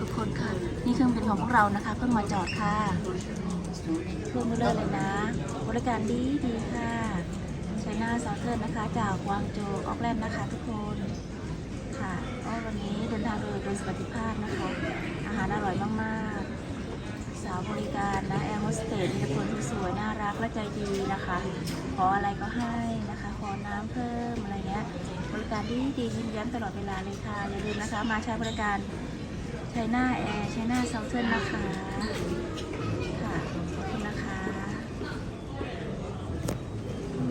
ทุกคนค่ะ นี่เครื่องบินของพวกเรานะคะ เพิ่งมาจอดค่ะเครื่องม่เลิศเลยนะ บริการดีดีค่ะไชน่าซาเทิร์นนะคะ จากวางโจออกแลนด์นะคะ ทุกคนค่ะก็วันนี้เดินทางโดยโดยสวัสดิภาพนะคะ อาหารอร่อยมากๆ สาวบริการนะแอร์โฮสเตสมีแต่คนที่สวยน่ารักและใจดีนะคะ ขออะไรก็ให้นะคะ ขอน้ำเพิ่มอะไรเงี้ย บริการดีดียิ้มแย้มตลอดเวลาเลยค่ะ อย่าลืมนะคะ มาใช้บริการไชน่าแอร์ไชน่าเซาเทิร์นนะคะค่ะขอบคุณนะคะ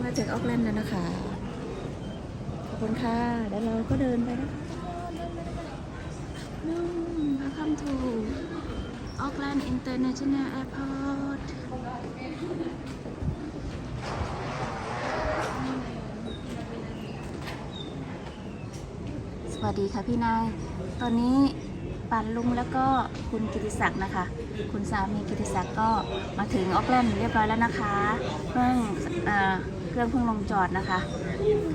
มาถึงออกแลนด์แล้วนะคะขอบคุณค่ะแล้วเราก็เดินไปนะคะนู่น Welcome to Auckland International Airport สวัสดีค่ะพี่นาย ตอนนี้ปันลุงแล้วก็คุณกิติศักดิ์นะคะ คุณสามีกิติศักดิ์ก็มาถึงออกแลนด์เรียบร้อยแล้วนะคะเพิ่งเอ่อเครื่องเพิ่งลงจอดนะคะ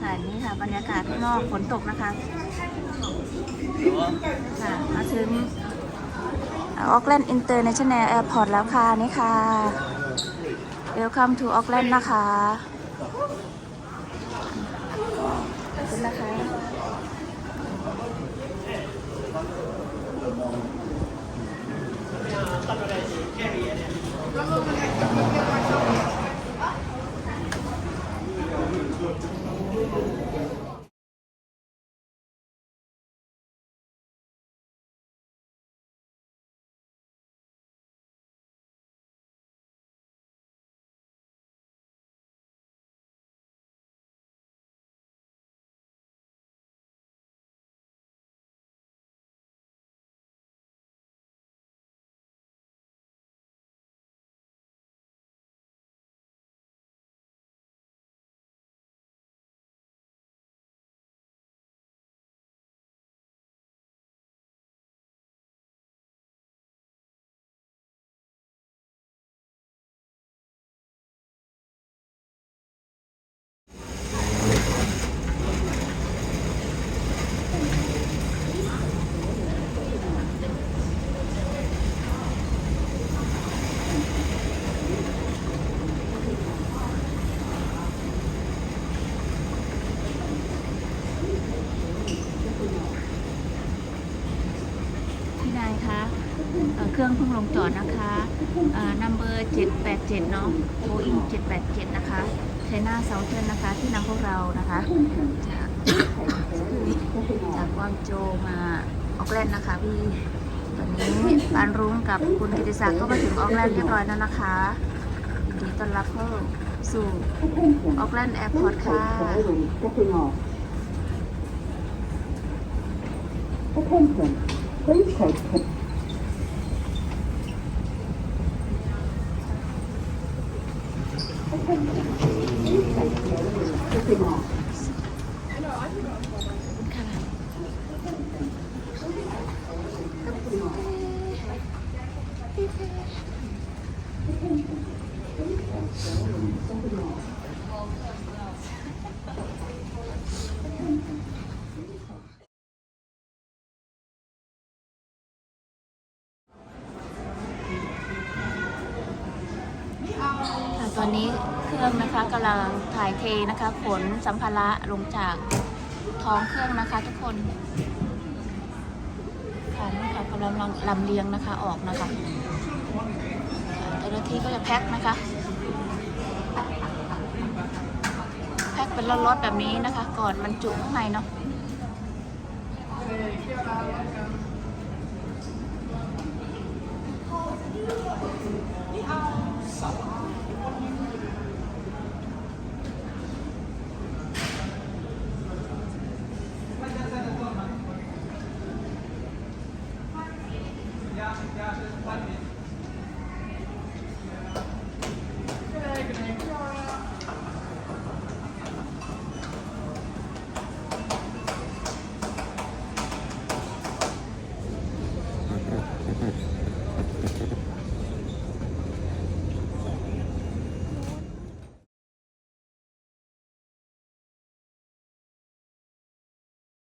ค่ะนี่ค่ะบรรยากาศข้างนอกฝนตกนะคะค่ะมาถึงออกแลนด์อินเตอร์เนชั่นแนลแอร์พอร์ตแล้วค่ะนี่ค่ะ Welcome to Auckland นะคะขอบคุณนะคะ พี่นายคะ เครื่องเพิ่งลงจอดนะคะนัมเบอร์787 เนาะโบอิง787 นะคะไชน่าเซาเทิร์นนะคะ ที่นำพวกเรานะคะ จากจากกวางโจมาออกแลนด์นะคะพี่ ตอนนี้ปานรุ้งกับคุณกิติศักดิ์ก็มาถึงออกแลนด์เรียบร้อยแล้วนะคะยินดีต้อนรับเข้าสู่ออกแลนด์แอร์พอร์ตค่ะ Stepping off. Attention, please take Attention, please take stepping off. ค่ะ ค่ะ ตอนนี้ เครื่องนะคะกำลังถ่ายเทนะคะ ขนสัมภาระลงจากท้องเครื่องนะคะ ทุกคนค่ะนี่ค่ะกำลังลำเลียงนะคะออกนะคะเจ้าหน้าที่ก็จะแพ็คนะคะ แพ็คเป็นล็อตๆแบบนี้นะคะ ก่อนบรรจุข้างในเนาะนี่เอา Yeah,